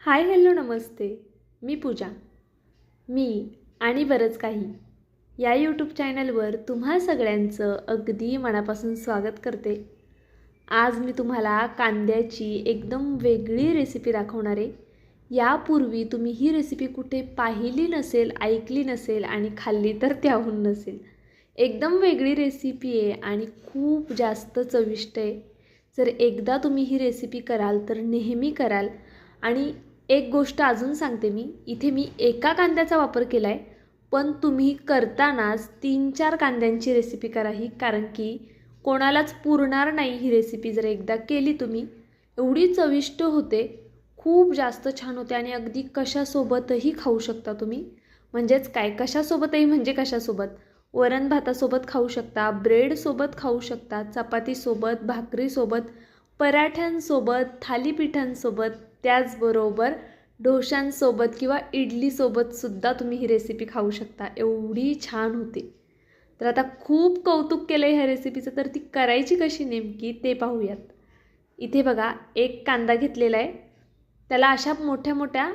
Hi hello नमस्ते. मी पूजा. मी आणि बरंच काही. या यूट्यूब चॅनलवर तुम्हा सगळ्यांचं अगदी मनापासून स्वागत करते. आज मी तुम्हाला कांद्याची एकदम वेगळी रेसिपी दाखवणार आहे. यापूर्वी तुम्ही ही रेसिपी कुठे पाहिली नसेल ऐकली नसेल आणि खाल्ली तर त्याहून नसेल. एकदम वेगळी रेसिपी आहे आणि खूप जास्त चविष्ट आहे. जर एकदा तुम्ही ही रेसिपी कराल तर नेहमी कराल. आणि एक गोष्ट अजून सांगते मी. इथे मी एका कांद्याचा वापर केला आहे पण तुम्ही करतानाच तीन चार कांद्यांची रेसिपी करा ही कारण की कोणालाच पुरणार नाही ही रेसिपी जर एकदा केली तुम्ही एवढी चविष्ट होते खूप जास्त छान होते आणि अगदी कशासोबतही खाऊ शकता तुम्ही. म्हणजेच काय? कशासोबतही म्हणजे कशासोबत? वरण भातासोबत खाऊ शकता ब्रेडसोबत खाऊ शकता चपातीसोबत भाकरीसोबत पराठ्यांसोबत थालीपीठांसोबत त्याचबरोबर डोशांसोबत किंवा इडलीसोबतसुद्धा तुम्ही ही रेसिपी खाऊ शकता. एवढी छान होते. तर आता खूप कौतुक केलं आहे ह्या रेसिपीचं तर ती करायची कशी नेमकी ते पाहूयात. इथे बघा एक कांदा घेतलेला आहे. त्याला अशा मोठ्या मोठ्या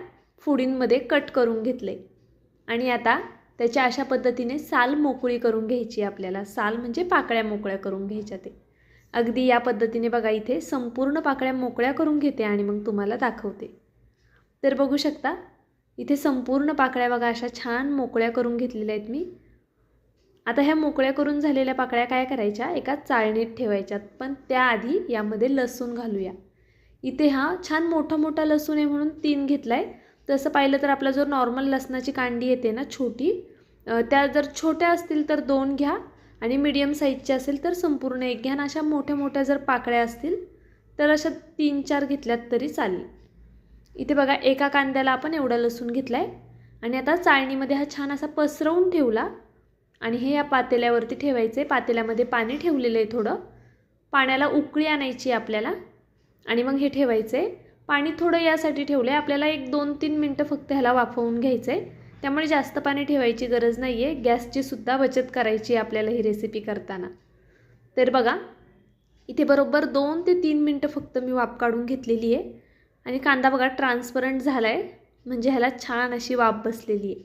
फोडींमध्ये कट करून घेतलं आहे आणि आता त्याच्या अशा पद्धतीने साल मोकळी करून घ्यायची आपल्याला. साल म्हणजे पाकळ्या मोकळ्या करून घ्यायच्या ते. अगदी या पद्धतीने बघा इथे संपूर्ण पाकळ्या मोकळ्या करून घेते आणि मग तुम्हाला दाखवते. तर बघू शकता इथे संपूर्ण पाकळ्या बघा अशा छान मोकळ्या करून घेतलेल्या आहेत मी. आता ह्या मोकळ्या करून झालेल्या पाकळ्या काय करायच्या? एका चाळणीत ठेवायच्यात पण त्याआधी यामध्ये लसूण घालूया. इथे हा छान मोठा मोठा लसूण आहे म्हणून तीन घेतला आहे तसं पाहिलं तर आपला जो नॉर्मल लसणाची कांडी येते ना छोटी त्या जर छोट्या असतील तर दोन घ्या. आणि मीडियम साईजच्या असेल तर संपूर्ण एक घ्या. आणि अशा मोठ्या मोठ्या जर पाकळ्या असतील तर अशा तीन चार घेतल्यात तरी चालेल. इथे बघा एका कांद्याला आपण एवढा लसूण घेतला आहे आणि आता चाळणीमध्ये हा छान असा पसरवून ठेवला. आणि हे या पातेल्यावरती ठेवायचं. आहे पातेल्यामध्ये पाणी ठेवलेलं आहे थोडं. पाण्याला उकळी आणायची आपल्याला. आणि मग हे ठेवायचं. आहे पाणी थोडं यासाठी ठेवलं आहे आपल्याला एक दोन तीन मिनटं फक्त ह्याला वाफवून घ्यायचं आहे त्यामुळे जास्त पाणी ठेवायची गरज नाही आहे गॅसची सुद्धा बचत करायची आपल्याला ही रेसिपी करताना. तर बघा इथे बरोबर दोन ते तीन मिनटं फक्त मी वाफ काढून घेतलेली आहे. आणि कांदा बघा ट्रान्सपरंट झाला आहे म्हणजे ह्याला छान अशी वाफ बसलेली आहे.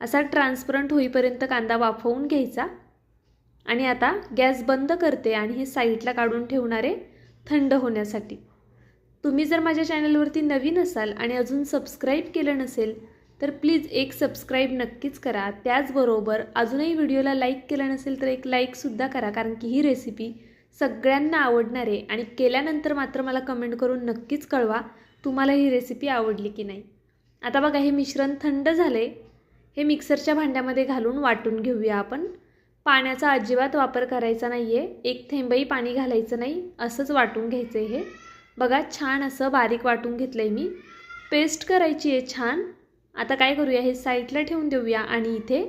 असा ट्रान्सपरंट होईपर्यंत कांदा वाफवून घ्यायचा. आणि आता गॅस बंद करते आणि हे साईडला काढून ठेवणारे थंड होण्यासाठी. तुम्ही जर माझ्या चॅनलवरती नवीन असाल आणि अजून सबस्क्राईब केलं नसेल तर प्लीज एक सबस्क्राईब नक्कीच करा. त्याचबरोबर अजूनही व्हिडिओला लाईक केलं नसेल तर एक लाईकसुद्धा करा कारण की ही रेसिपी सगळ्यांना आवडणार आहे आणि केल्यानंतर मात्र मला कमेंट करून नक्कीच कळवा तुम्हाला ही रेसिपी आवडली की नाही. आता बघा हे मिश्रण थंड झाले हे मिक्सरच्या भांड्यामध्ये घालून वाटून घेऊया आपण. पाण्याचा अजिबात वापर करायचा नाही आहे एक थेंबही पाणी घालायचं नाही. असंच वाटून घ्यायचं आहे हे. बघा छान असं बारीक वाटून घेतलं आहे मी. पेस्ट करायची आहे छान. आता काय करूया हे साईडला ठेवून देऊया आणि इथे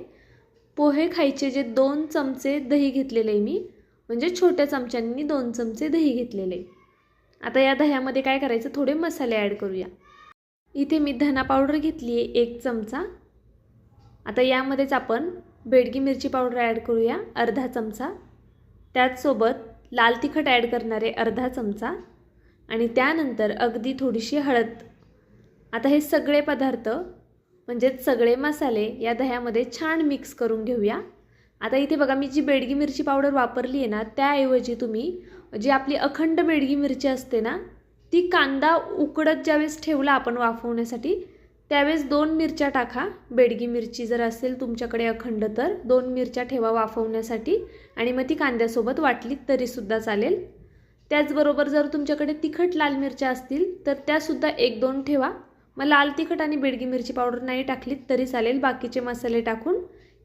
पोहे खायचे जे दोन चमचे दही घेतलेले आहे मी म्हणजे छोट्या चमच्यांनी दोन चमचे दही घेतलेले. आता या दह्यामध्ये काय करायचं थोडे मसाले ॲड करूया. इथे मी धना पावडर घेतली आहे एक चमचा. आता यामध्येच आपण बेडगी मिरची पावडर ॲड करूया अर्धा चमचा. त्याचसोबत लाल तिखट ॲड करणारे अर्धा चमचा. आणि त्यानंतर अगदी थोडीशी हळद. आता हे सगळे पदार्थ म्हणजेच सगळे मसाले या दह्यामध्ये छान मिक्स करून घेऊया. आता इथे बघा मी जी बेडगी मिरची पावडर वापरली आहे ना त्याऐवजी तुम्ही जी आपली अखंड बेडगी मिरची असते ना ती कांदा उकडत ज्यावेळेस ठेवला आपण वाफवण्यासाठी त्यावेळेस दोन मिरच्या टाका. बेडगी मिरची जर असेल तुमच्याकडे अखंड तर दोन मिरच्या ठेवा वाफवण्यासाठी आणि मग ती कांद्यासोबत वाटली तरीसुद्धा चालेल. त्याचबरोबर जर तुमच्याकडे तिखट लाल मिरच्या असतील तर त्यासुद्धा एक दोन ठेवा. मग लाल तिखट आणि बेडगी मिरची पावडर नाही टाकलीत तरी चालेल बाकीचे मसाले टाकून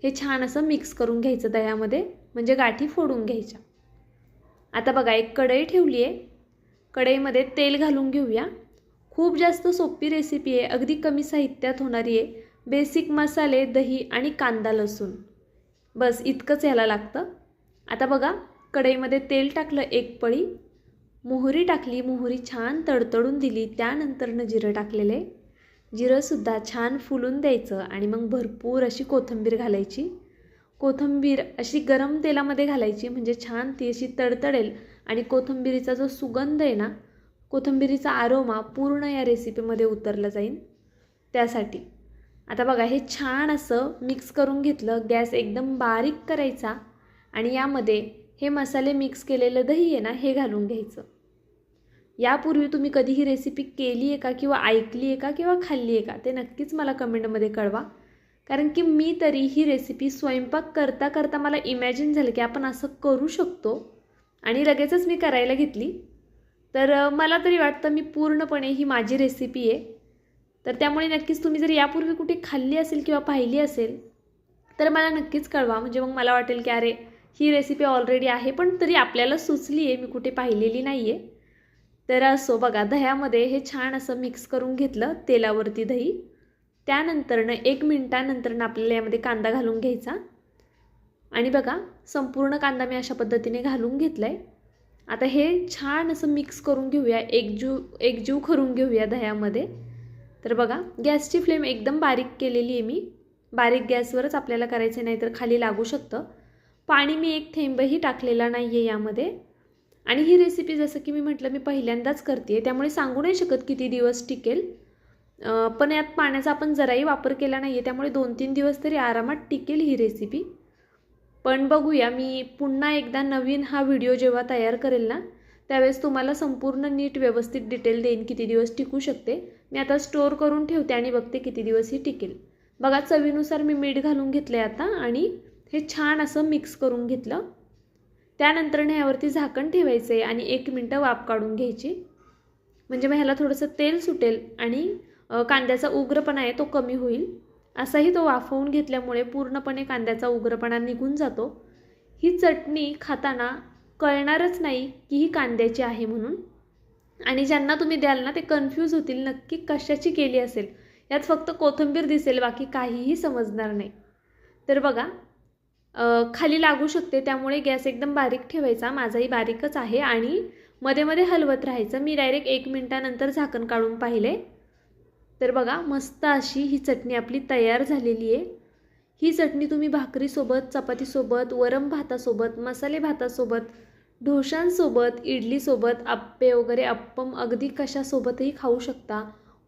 हे छान असं मिक्स करून घ्यायचं दह्यामध्ये म्हणजे गाठी फोडून घ्यायच्या. आता बघा एक कढई ठेवली आहे. कढईमध्ये तेल घालून घेऊया. खूप जास्त सोपी रेसिपी आहे अगदी कमी साहित्यात होणारी आहे. बेसिक मसाले दही आणि कांदा लसूण. बस इतकंच याला लागतं. आता बघा कढईमध्ये तेल टाकलं एक पळी. मोहरी टाकली मोहरी छान तडतडून दिली त्यानंतरनं जिरं टाकलेले. जिरंसुद्धा छान फुलून द्यायचं आणि मग भरपूर अशी कोथिंबीर घालायची. कोथिंबीर अशी गरम तेलामध्ये घालायची म्हणजे छान ती अशी तडतडेल आणि कोथिंबीरीचा जो सुगंध आहे ना कोथिंबीरीचा आरोमा पूर्ण या रेसिपीमध्ये उतरला जाईल त्यासाठी. आता बघा हे छान असं मिक्स करून घेतलं गॅस एकदम बारीक करायचा आणि यामध्ये हे मसाले मिक्स केलेलं दही आहे ना हे घालून घ्यायचं. यापूर्वी तुम्ही कधी ही रेसिपी केली आहे का किंवा ऐकली आहे का किंवा खाल्ली आहे का? ते नक्कीच मला कमेंटमध्ये कळवा. कारण की मी तरी ही रेसिपी स्वयंपाक करता करता मला इमॅजिन झालं की आपण असं करू शकतो. आणि लगेचच मी करायला घेतली. तर मला तरी वाटतं मी पूर्णपणे ही माझी रेसिपी आहे. तर त्यामुळे नक्कीच तुम्ही जर यापूर्वी कुठे खाल्ली असेल किंवा पाहिली असेल तर मला नक्कीच कळवा. म्हणजे मग मला वाटेल की अरे ही रेसिपी ऑलरेडी आहे पण तरी आपल्याला सुचली आहे मी कुठे पाहिलेली नाही आहे तर असो बघा दह्यामध्ये हे छान असं मिक्स करून घेतलं तेलावरती दही. त्यानंतरनं एक मिनटानंतरनं आपल्याला यामध्ये कांदा घालून घ्यायचा. आणि बघा संपूर्ण कांदा मी अशा पद्धतीने घालून घेतला आहे आता हे छान असं मिक्स करून घेऊया एकजू एकजीव करून घेऊया दह्यामध्ये. तर बघा गॅसची फ्लेम एकदम बारीक केलेली आहे मी. बारीक गॅसवरच आपल्याला करायचं नाही तर खाली लागू शकतं. पाणी मी एक थेंबही टाकलेला नाही आहे यामध्ये. आणि ही रेसिपी जसं की मी म्हटलं मी पहिल्यांदाच करते त्यामुळे सांगू नाही शकत किती दिवस टिकेल. पण यात पाण्याचा आपण जराही वापर केला नाही आहे त्यामुळे दोन तीन दिवस तरी आरामात टिकेल ही रेसिपी पण बघूया मी पुन्हा एकदा नवीन हा व्हिडिओ जेव्हा तयार करेल ना त्यावेळेस तुम्हाला संपूर्ण नीट व्यवस्थित डिटेल देईन किती दिवस टिकू शकते. मी आता स्टोअर करून ठेवते आणि बघते किती दिवस ही टिकेल. बघा चवीनुसार मी मीठ घालून घेतलं आहे आता आणि हे छान असं मिक्स करून घेतलं. त्यानंतरनं ह्यावरती झाकण ठेवायचं आहे आणि एक मिनटं वाफ काढून घ्यायची. म्हणजे मग ह्याला थोडंसं तेल सुटेल आणि कांद्याचा उग्रपणा आहे तो कमी होईल. असाही तो वाफवून घेतल्यामुळे पूर्णपणे कांद्याचा उग्रपणा निघून जातो. ही चटणी खाताना कळणारच नाही की ही कांद्याची आहे म्हणून. आणि ज्यांना तुम्ही द्याल ना ते कन्फ्यूज होतील नक्की कशाची केली असेल. यात फक्त कोथिंबीर दिसेल बाकी काहीही समजणार नाही. तर बघा खाली लागू शकते. त्यामुळे गॅस एकदम बारीक ठेवायचा. माझाही बारीकच आहे आणि मध्ये मध्ये हलवत राहायचं. मी डायरेक्ट एक मिनटानंतर झाकण काढून पाहिले. तर बघा मस्त अशी ही चटणी आपली तयार झालेली आहे. ही चटणी तुम्ही भाकरीसोबत चपातीसोबत वरम भातासोबत मसाले भातासोबत ढोशांसोबत इडलीसोबत आप्पे वगैरे अप्पम अगदी कशासोबतही खाऊ शकता.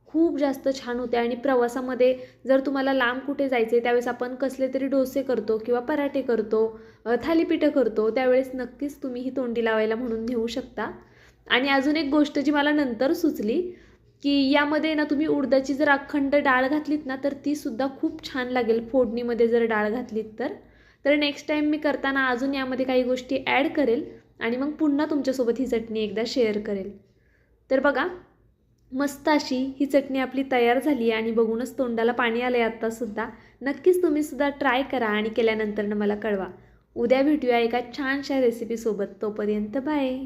खूप जास्त छान होते. आणि प्रवासामध्ये जर तुम्हाला लांब कुठे जायचे आहे त्यावेळेस आपण कसले तरी डोसे करतो किंवा पराठे करतो थालीपीठं करतो त्यावेळेस नक्कीच तुम्ही ही तोंडी लावायला म्हणून नेऊ शकता. आणि अजून एक गोष्ट जी मला नंतर सुचली की यामध्ये ना तुम्ही उडदाची जर अखंड डाळ घातलीत ना तर ती सुद्धा खूप छान लागेल फोडणीमध्ये जर डाळ घातलीत तर. तर नेक्स्ट टाईम मी करताना अजून यामध्ये काही गोष्टी ॲड करेल आणि मग पुन्हा तुमच्यासोबत ही चटणी एकदा शेअर करेल. तर बघा मस्त अशी ही चटणी आपली तयार झाली आहे आणि बघूनच तोंडाला पाणी आलं आहे आत्तासुद्धा नक्कीच तुम्हीसुद्धा ट्राय करा आणि केल्यानंतरनं मला कळवा. उद्या भेटूया एका छानशा रेसिपीसोबत तोपर्यंत बाय